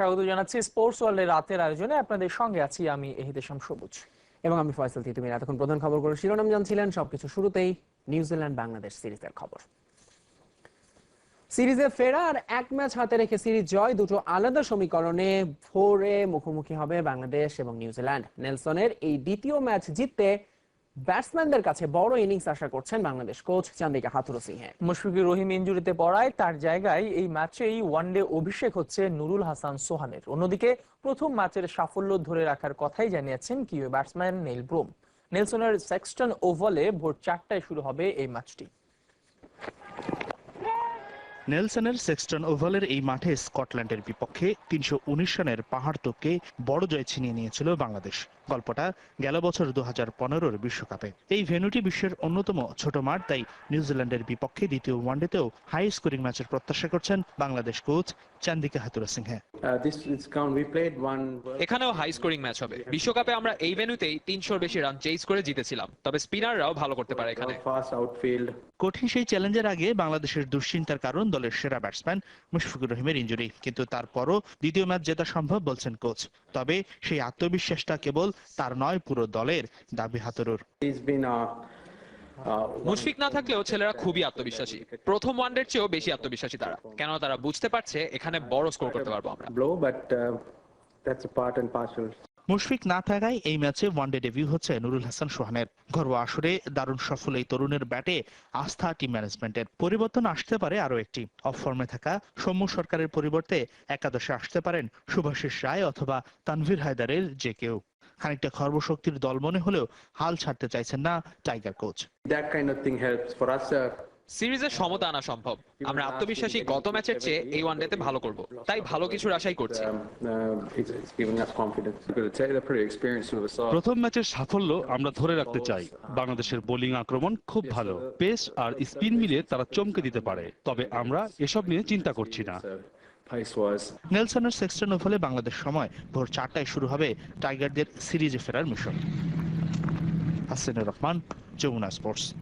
স্বাগত জানাচ্ছি স্পোর্টস ওয়ার্ল্ডের রাতের আয়োজনে। আপনাদের সঙ্গে আছি আমি এহিদেশাম সবুজ। এবং আমি ফয়সাল তিতুমির এতক্ষণ প্রধান খবরগুলো শিরোনাম জানছিলেন। সবকিছু শুরুতেই নিউজিল্যান্ড বাংলাদেশ সিরিজের খবর। সিরিজে ফেরা আর এক ম্যাচ হাতে রেখে সিরিজ জয়, দুটো আলাদা সমীকরণে ভোরে মুখোমুখি হবে বাংলাদেশ এবং নিউজিল্যান্ড। নেলসনের এই দ্বিতীয় ম্যাচ জিততে ব্যাটসম্যানদের কাছে বড় ইনিংস আশা করছেন বাংলাদেশ কোচ চান্দিকা হাথুরু সিংহে মুশফিকুর রহিম ইঞ্জুরিতে পড়ায় তার জায়গায় এই ম্যাচেই ওয়ানডে অভিষেক হচ্ছে নুরুল হাসান সোহানের। অন্যদিকে প্রথম ম্যাচের সাফল্য ধরে রাখার কথাই জানিয়েছেন কিউ ব্যাটসম্যান নেইল ব্রুম। নেলসনের সেক্সটন ওভালে ভোর চারটায় শুরু হবে এই ম্যাচটি। নেলসনের সেক্সটন ওভালের এই মাঠে স্কটল্যান্ডের বিপক্ষে তিনশো উনিশ রানের পাহাড় তোকে বড় জয় ছিনিয়ে নিয়েছিল বাংলাদেশ। গল্পটা গেল বছর দু হাজার পনেরোর বিশ্বকাপে। এই ভেন্যুটি বিশ্বের অন্যতম ছোট মাঠ তাই নিউজিল্যান্ডের বিপক্ষে দ্বিতীয় ওয়ানডেতেও হাই স্কোরিং ম্যাচের প্রত্যাশা করছেন বাংলাদেশ কোচ চান্দিকা হাতুরা সিংহে Uh. এখানেও হাই স্কোরিং ম্যাচ হবে। বিশ্বকাপে আমরা এই ভেন্যুতেই তিনশোর বেশি রান চেস করে জিতেছিলাম তবে স্পিনাররাও ভালো করতে পারে এখানে। কঠিন সেই চ্যালেঞ্জের আগে বাংলাদেশের দুশ্চিন্তার কারণ দলের সেরা ব্যাটসম্যান মুশফিকুর রহিমের ইঞ্জুরি কিন্তু তারপরও দ্বিতীয় ম্যাচ জেতা সম্ভব বলছেন কোচ তবে সেই আত্মবিশ্বাসটা কেবল তার নয় পুরো দলের দাবি হাতুরুর uh, uh, মুশফিক না থাকলেও ছেলেরা খুবই আত্মবিশ্বাসী। প্রথম ওয়ানডের চেয়েও বেশি আত্মবিশ্বাসী তারা। কেন তারা বুঝতে পারছে এখানে বড় স্কোর করতে পারব আমরা। মুশফিক না থাকায় এই ম্যাচে ওয়ানডে ডেবিউ হচ্ছে নুরুল হাসান সোহানের। ঘরোয়া আসরে দারুণ সফল এই তরুণের ব্যাটে আস্থা টিম ম্যানেজমেন্টের। পরিবর্তন আসতে পারে আরও একটি। অফ ফর্মে থাকা সৌম্য সরকারের পরিবর্তে একাদশে আসতে পারেন শুভাশিস রায় অথবা তানভীর হায়দারের যে কেউ। খানিকটা খর্বশক্তির দল মনে হলেও হাল ছাড়তে চাইছেন না tiger coach. That kind of thing helps for us. Uh, সিরিজের সমতা আনা সম্ভব। আমরা আত্মবিশ্বাসী গত ম্যাচের চেয়ে এই ওয়ানডেতে ভালো করব। তাই ভালো কিছুর আশাই করছি। uh. প্রথম ম্যাচের সাফল্য আমরা ধরে রাখতে চাই। বাংলাদেশের বোলিং আক্রমণ খুব ভালো। পেস আর স্পিন মিলে তারা চমকে দিতে পারে। তবে আমরা এসব নিয়ে চিন্তা করছি না। নেলসনের সেক্সটন ওভালে বাংলাদেশ সময় ভোর চারটায় শুরু হবে টাইগারদের সিরিজে ফেরার মিশন। হাসিনুর রহমান যমুনা স্পোর্টস।